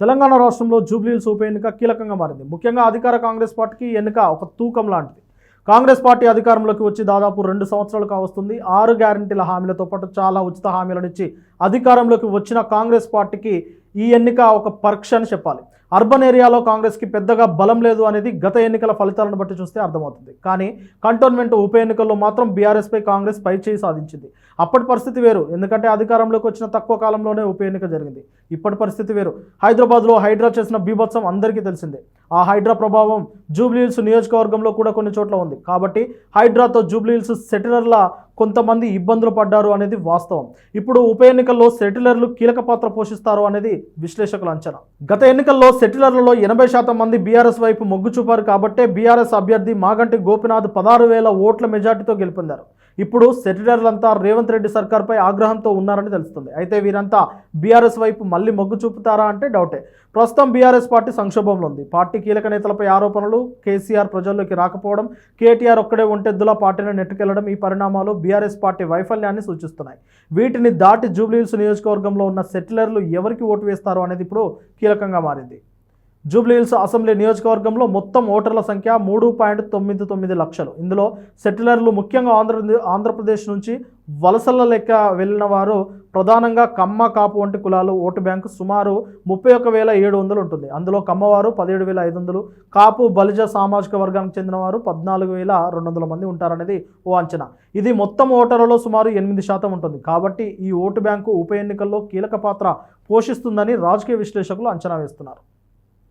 తెలంగాణ రాష్ట్రంలో జూబ్లీహిల్స్ ఉప ఎన్నిక కీలకంగా మారింది. ముఖ్యంగా అధికార కాంగ్రెస్ పార్టీకి ఎన్నిక ఒక తూకం లాంటిది. కాంగ్రెస్ పార్టీ అధికారంలోకి వచ్చి దాదాపు రెండు సంవత్సరాలు కావస్తుంది. ఆరు గ్యారంటీల హామీలతో పాటు చాలా ఉచిత హామీలను ఇచ్చి అధికారంలోకి వచ్చిన కాంగ్రెస్ పార్టీకి ఈ ఎన్నిక ఒక పరీక్ష అని చెప్పాలి. అర్బన్ ఏరియాలో కాంగ్రెస్కి పెద్దగా బలం లేదు అనేది గత ఎన్నికల ఫలితాలను బట్టి చూస్తే అర్థమవుతుంది. కానీ కంటోన్మెంట్ ఉప ఎన్నికల్లో మాత్రం బీఆర్ఎస్పై కాంగ్రెస్ పై చేయి సాధించింది. అప్పటి పరిస్థితి వేరు. ఎందుకంటే అధికారంలోకి వచ్చిన తక్కువ కాలంలోనే ఉప ఎన్నిక జరిగింది. ఇప్పటి పరిస్థితి వేరు. హైదరాబాద్లో హైడ్రా చేసిన బీభత్సం అందరికీ తెలిసిందే. ఆ హైడ్రా ప్రభావం జూబ్లీహిల్స్ నియోజకవర్గంలో కూడా కొన్ని చోట్ల ఉంది. కాబట్టి హైడ్రాతో జూబ్లీహిల్స్ సెటిలర్ల కొంతమంది ఇబ్బందులు పడ్డారు అనేది వాస్తవం. ఇప్పుడు ఉప ఎన్నికల్లో సెటిలర్లు కీలక పాత్ర పోషిస్తారు అనేది విశ్లేషకుల అంచనా. గత ఎన్నికల్లో సెటిలర్లలో ఎనభై శాతం మంది బీఆర్ఎస్ వైపు మొగ్గు చూపారు కాబట్టే బీఆర్ఎస్ అభ్యర్థి మాగంటి గోపినాథ్ పదహారు వేల ఓట్ల మెజార్టీతో గెలుపొందారు. ఇప్పుడు సెటిలర్లంతా రేవంత్ రెడ్డి సర్కార్పై ఆగ్రహంతో ఉన్నారని తెలుస్తుంది. అయితే వీరంతా బీఆర్ఎస్ వైపు మళ్ళీ మొగ్గు చూపుతారా అంటే డౌటే. ప్రస్తుతం బీఆర్ఎస్ పార్టీ సంక్షోభంలో ఉంది. పార్టీ కీలక నేతలపై ఆరోపణలు కేసీఆర్ ప్రజల్లోకి రాకపోవడం కేటీఆర్ ఒక్కడే ఒంటెద్దులా పార్టీని నెట్టుకెళ్ళడం ఈ పరిణామాలు బీఆర్ఎస్ పార్టీ వైఫల్యాన్ని సూచిస్తున్నాయి. వీటిని దాటి జూబ్లీహిల్స్ నియోజకవర్గంలో ఉన్న సెటిలర్లు ఎవరికి ఓటు వేస్తారు అనేది ఇప్పుడు కీలకంగా మారింది. జూబ్లీహిల్స్ అసెంబ్లీ నియోజకవర్గంలో మొత్తం ఓటర్ల సంఖ్య మూడు పాయింట్ తొమ్మిది తొమ్మిది లక్షలు. ఇందులో సెటిలర్లు ముఖ్యంగా ఆంధ్ర ఆంధ్రప్రదేశ్ నుంచి వలసల లెక్క వెళ్ళిన వారు ప్రధానంగా కమ్మ కాపు వంటి కులాలు. ఓటు బ్యాంకు సుమారు ముప్పై ఒక్క వేల ఏడు వందలు ఉంటుంది. అందులో కమ్మవారు పదిహేడు వేల ఐదు వందలు కాపు బలిజ సామాజిక వర్గానికి చెందిన వారు పద్నాలుగు వేల రెండు వందల మంది ఉంటారనేది ఓ అంచనా. ఇది మొత్తం ఓటర్లలో సుమారు ఎనిమిది శాతం ఉంటుంది. కాబట్టి ఈ ఓటు బ్యాంకు ఉప ఎన్నికల్లో కీలక పాత్ర పోషిస్తుందని రాజకీయ విశ్లేషకులు అంచనా వేస్తున్నారు.